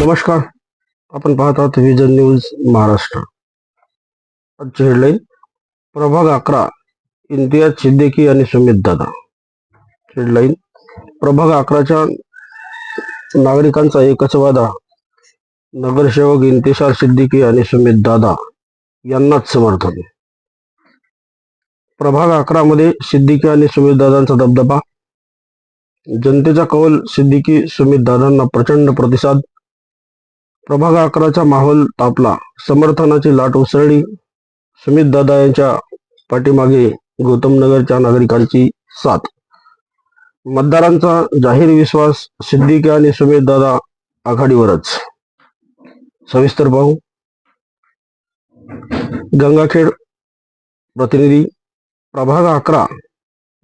नमस्कार. आपण पाहत आहात विजन न्यूज महाराष्ट्र. आजची हेडलाईन प्रभाग अकरा इम्तियाज सिद्दीकी आणि सुमित दादा. हेडलाईन प्रभाग अकराच्या नागरिकांचा एकच वादा नगरसेवक इंतिशार सिद्दीकी आणि सुमित दादा यांनाच समर्थन. प्रभाग अकरामध्ये सिद्दीकी आणि सुमित दादांचा दबदबा. जनतेचा कौल सिद्दीकी सुमित दादांना प्रचंड प्रतिसाद प्रभाग अकराचा माहोल तापला. समर्थनाची लाट उसळली. सुमित दादा यांच्या पाठीमागे गौतम नगरच्या नागरिकांची साथ. मतदारांचा जाहीर विश्वास सिद्दीकी आणि सुमित दादा आघाडीवरच. सविस्तर पाहू. गंगाखेड प्रतिनिधी प्रभाग अकरा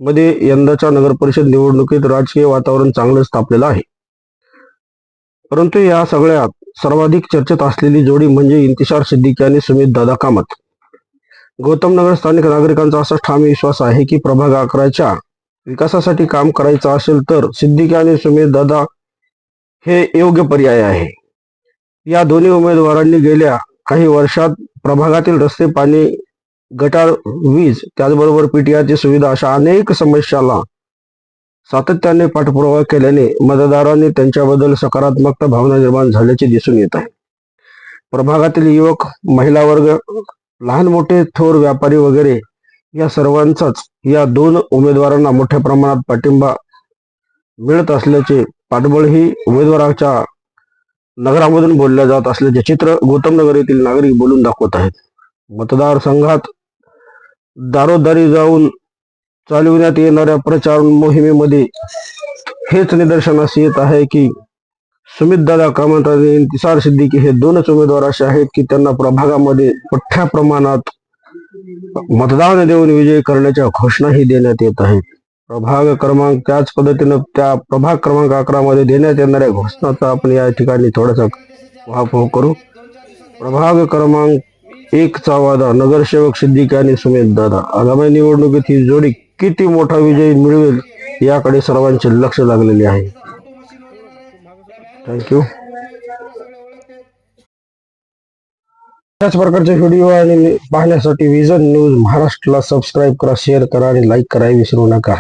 मध्ये यंदाच्या नगर परिषद निवडणुकीत राजकीय वातावरण चांगलंच तापलेलं आहे. परंतु या सगळ्यात सर्वाधिक चर्चेत असलेली जोडी म्हणजे इंतिशार सिद्दीकी आणि सुमित दादा कामत. गौतम नगर स्थानिक नागरिकांचा असा ठाम विश्वास आहे की प्रभाग अकराच्या विकासासाठी काम करायचं असेल तर सिद्दीकी आणि सुमित दादा हे योग्य पर्याय आहे. या दोन्ही उमेदवारांनी गेल्या काही वर्षात प्रभागातील रस्ते पाणी गटार वीज त्याचबरोबर पीटीआरची सुविधा अशा अनेक समस्याला सातत्याने पाठपुरावा केल्याने मतदारांनी त्यांच्याबद्दल सकारात्मक भावना निर्माण झाल्याचे दिसून येत आहे. प्रभागातील युवक महिला वर्ग लहान मोठे थोर व्यापारी वगैरे या सर्वांचाच या दोन उमेदवारांना मोठ्या प्रमाणात पाठिंबा मिळत असल्याचे पाठबळ ही उमेदवाराच्या नगरामधून बोलल्या जात असल्याचे चित्र गौतम नगर येथील नागरिक बोलून दाखवत आहेत. मतदारसंघात दारोदारी जाऊन चालविण्यात येणाऱ्या प्रचार मोहिमेमध्ये हेच निदर्शनास येत आहे की सुमितदादा कामत आणि इंतिसार सिद्दीकी हे दोनच उमेदवार असे आहेत की त्यांना प्रभागामध्ये मोठ्या प्रमाणात मतदान देऊन विजय करण्याच्या घोषणाही देण्यात येत आहेत. प्रभाग क्रमांक त्याच पद्धतीनं त्या प्रभाग क्रमांक अकरा मध्ये देण्यात येणाऱ्या घोषणाचा आपण या ठिकाणी थोडासा उहापोह करू. प्रभाग क्रमांक एकचा वादा नगरसेवक सिद्दीकी आणि सुमित दादा. आगामी निवडणुकीत ही जोडी किती मोठा विजय मिळवेल याकडे सर्वांचे लक्ष लागलेले आहे. थँक्यू त्याच प्रकारचे व्हिडिओ आणि पाहण्यासाठी विजन न्यूज महाराष्ट्रला सबस्क्राईब करा शेअर करा आणि लाईक करा विसरू नका.